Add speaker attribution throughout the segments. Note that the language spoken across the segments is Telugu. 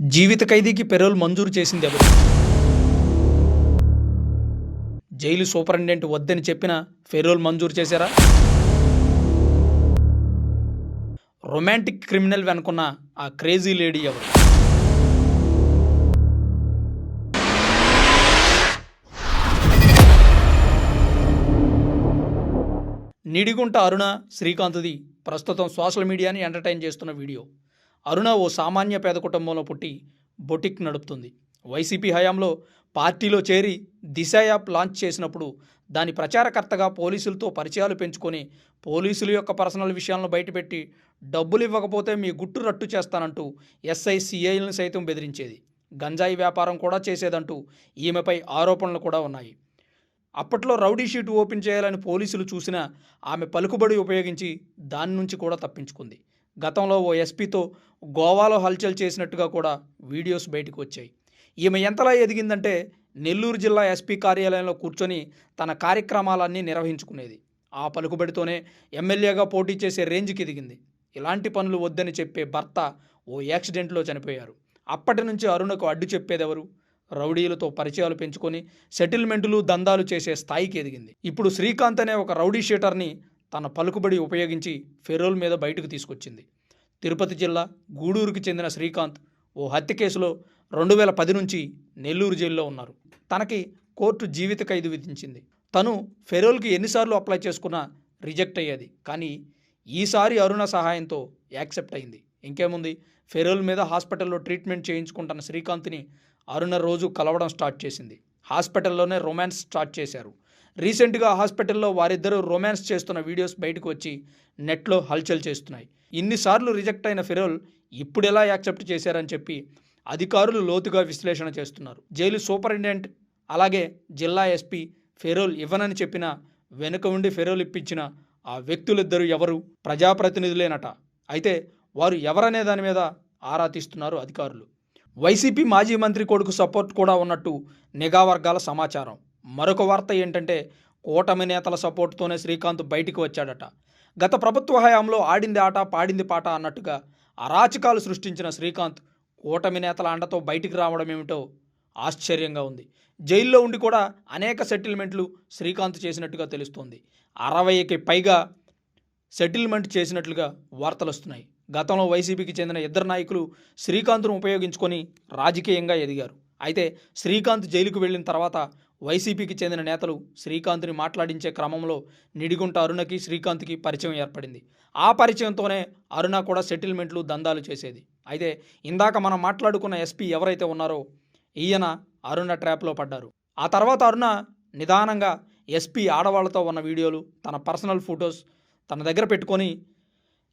Speaker 1: జీవిత ఖైదీకి పెరోల్ మంజూరు చేసింది ఎవరు? జైలు సూపరింటెండెంట్ వద్దని చెప్పిన ఫెరోల్ మంజూరు చేశారా? రొమాంటిక్ క్రిమినల్ వెనుకున్న ఆ క్రేజీ లేడీ ఎవరు? నిడిగుంట అరుణ శ్రీకాంత్ది ప్రస్తుతం సోషల్ మీడియాని ఎంటర్టైన్ చేస్తున్న వీడియో. అరుణ ఓ సామాన్య పేద కుటుంబంలో పుట్టి బొటిక్ నడుపుతుంది. వైసీపీ హయాంలో పార్టీలో చేరి దిశ యాప్ లాంచ్ చేసినప్పుడు దాని ప్రచారకర్తగా పోలీసులతో పరిచయాలు పెంచుకొని పోలీసుల యొక్క పర్సనల్ విషయాలను బయటపెట్టి డబ్బులు ఇవ్వకపోతే మీ గుట్టు రట్టు చేస్తానంటూ ఎస్ఐ సిఐలను సైతం బెదిరించేది. గంజాయి వ్యాపారం కూడా చేసేదంటూ ఈమెపై ఆరోపణలు కూడా ఉన్నాయి. అప్పట్లో రౌడీ షీట్ ఓపెన్ చేయాలని పోలీసులు చూసినా ఆమె పలుకుబడి ఉపయోగించి దాని నుంచి కూడా తప్పించుకుంది. గతంలో ఓ ఎస్పీతో గోవాలో హల్చల్ చేసినట్టుగా కూడా వీడియోస్ బయటకు వచ్చాయి. ఈమె ఎంతలా ఎదిగిందంటే నెల్లూరు జిల్లా ఎస్పీ కార్యాలయంలో కూర్చొని తన కార్యక్రమాలన్నీ నిర్వహించుకునేది. ఆ పలుకుబడితోనే ఎమ్మెల్యేగా పోటీ చేసే రేంజ్కి ఎదిగింది. ఇలాంటి పనులు వద్దని చెప్పే భర్త ఓ యాక్సిడెంట్లో చనిపోయారు. అప్పటి నుంచి అరుణకు అడ్డు చెప్పేదెవరు? రౌడీలతో పరిచయాలు పెంచుకొని సెటిల్మెంటులు దందాలు చేసే స్థాయికి ఎదిగింది. ఇప్పుడు శ్రీకాంత్ అనే ఒక రౌడీ షీటర్ని తన పలుకుబడి ఉపయోగించి ఫెరోల్ మీద బయటకు తీసుకొచ్చింది. తిరుపతి జిల్లా గూడూరుకి చెందిన శ్రీకాంత్ ఓ హత్య కేసులో రెండు వేల పది నుంచి నెల్లూరు జైల్లో ఉన్నారు. తనకి కోర్టు జీవిత ఖైదు విధించింది. తను ఫెరోల్కి ఎన్నిసార్లు అప్లై చేసుకున్నా రిజెక్ట్ అయ్యేది. కానీ ఈసారి అరుణ సహాయంతో యాక్సెప్ట్ అయింది. ఇంకేముంది? ఫెరోల్ మీద హాస్పిటల్లో ట్రీట్మెంట్ చేయించుకుంటున్న శ్రీకాంత్ని అరుణ రోజు కలవడం స్టార్ట్ చేసింది. హాస్పిటల్లోనే రొమాన్స్ స్టార్ట్ చేశారు. రీసెంట్గా హాస్పిటల్లో వారిద్దరూ రొమాన్స్ చేస్తున్న వీడియోస్ బయటకు వచ్చి నెట్లో హల్చల్ చేస్తున్నాయి. ఇన్నిసార్లు రిజెక్ట్ అయిన ఫిరోల్ ఇప్పుడు ఎలా యాక్సెప్ట్ చేశారని చెప్పి అధికారులు లోతుగా విశ్లేషణ చేస్తున్నారు. జైలు సూపరింటెండెంట్ అలాగే జిల్లా ఎస్పీ ఫెరోల్ ఇవ్వనని చెప్పిన వెనుక ఉండి ఫెరోల్ ఇప్పించిన ఆ వ్యక్తులిద్దరూ ఎవరు? ప్రజాప్రతినిధులేనట. అయితే వారు ఎవరనే దాని మీద ఆరా తీస్తున్నారు అధికారులు. వైసీపీ మాజీ మంత్రి కొడుకు సపోర్ట్ కూడా ఉన్నట్టు నిఘా వర్గాల సమాచారం. మరొక వార్త ఏంటంటే కూటమి నేతల సపోర్ట్తోనే శ్రీకాంత్ బయటికి వచ్చాడట. గత ప్రభుత్వ హయాంలో ఆడింది ఆట పాడింది పాట అన్నట్టుగా అరాచకాలు సృష్టించిన శ్రీకాంత్ కూటమి నేతల అండతో బయటికి రావడం ఏమిటో ఆశ్చర్యంగా ఉంది. జైల్లో ఉండి కూడా అనేక సెటిల్మెంట్లు శ్రీకాంత్ చేసినట్టుగా తెలుస్తోంది. అరవైకి పైగా సెటిల్మెంట్ చేసినట్లుగా వార్తలు వస్తున్నాయి. గతంలో వైసీపీకి చెందిన ఇద్దరు నాయకులు శ్రీకాంత్ను ఉపయోగించుకొని రాజకీయంగా ఎదిగారు. అయితే శ్రీకాంత్ జైలుకు వెళ్ళిన తర్వాత వైసీపీకి చెందిన నేతలు శ్రీకాంత్ని మాట్లాడించే క్రమంలో నిడిగుంట అరుణకి శ్రీకాంత్కి పరిచయం ఏర్పడింది. ఆ పరిచయంతోనే అరుణ కూడా సెటిల్మెంట్లు దందాలు చేసేది. అయితే ఇందాక మనం మాట్లాడుకున్న ఎస్పీ ఎవరైతే ఉన్నారో ఈయన అరుణ ట్రాప్లో పడ్డారు. ఆ తర్వాత అరుణ నిదానంగా ఎస్పీ ఆడవాళ్ళతో ఉన్న వీడియోలు తన పర్సనల్ ఫొటోస్ తన దగ్గర పెట్టుకొని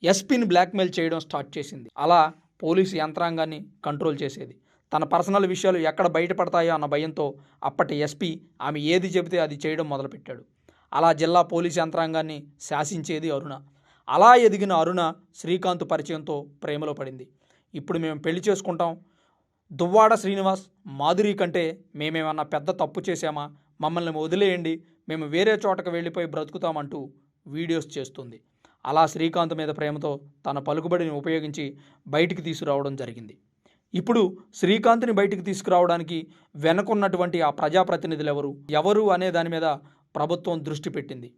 Speaker 1: ఎస్పీని బ్లాక్మెయిల్ చేయడం స్టార్ట్ చేసింది. అలా పోలీసు యంత్రాంగాన్ని కంట్రోల్ చేసేది. తన పర్సనల్ విషయాలు ఎక్కడ బయటపడతాయో అన్న భయంతో అప్పటి ఎస్పీ ఆమె ఏది చెబితే అది చేయడం మొదలుపెట్టాడు. అలా జిల్లా పోలీసు యంత్రాంగాన్ని శాసించేది అరుణ. అలా ఎదిగిన అరుణ శ్రీకాంత్ పరిచయంతో ప్రేమలో పడింది. ఇప్పుడు మేము పెళ్ళి చేసుకుంటాం. దువ్వాడ శ్రీనివాస్ మాధురి కంటే మేమేమన్నా పెద్ద తప్పు చేశామా? మమ్మల్ని వదిలేయండి. మేము వేరే చోటకు వెళ్ళిపోయి బ్రతుకుతామంటూ వీడియోస్ చేస్తుంది. అలా శ్రీకాంత్ మీద ప్రేమతో తన పలుకుబడిని ఉపయోగించి బయటికి తీసుకురావడం జరిగింది. ఇప్పుడు శ్రీకాంత్ని బయటికి తీసుకురావడానికి వెనకున్నటువంటి ఆ ప్రజాప్రతినిధులు ఎవరు ఎవరు అనే దాని మీద ప్రభుత్వం దృష్టి పెట్టింది.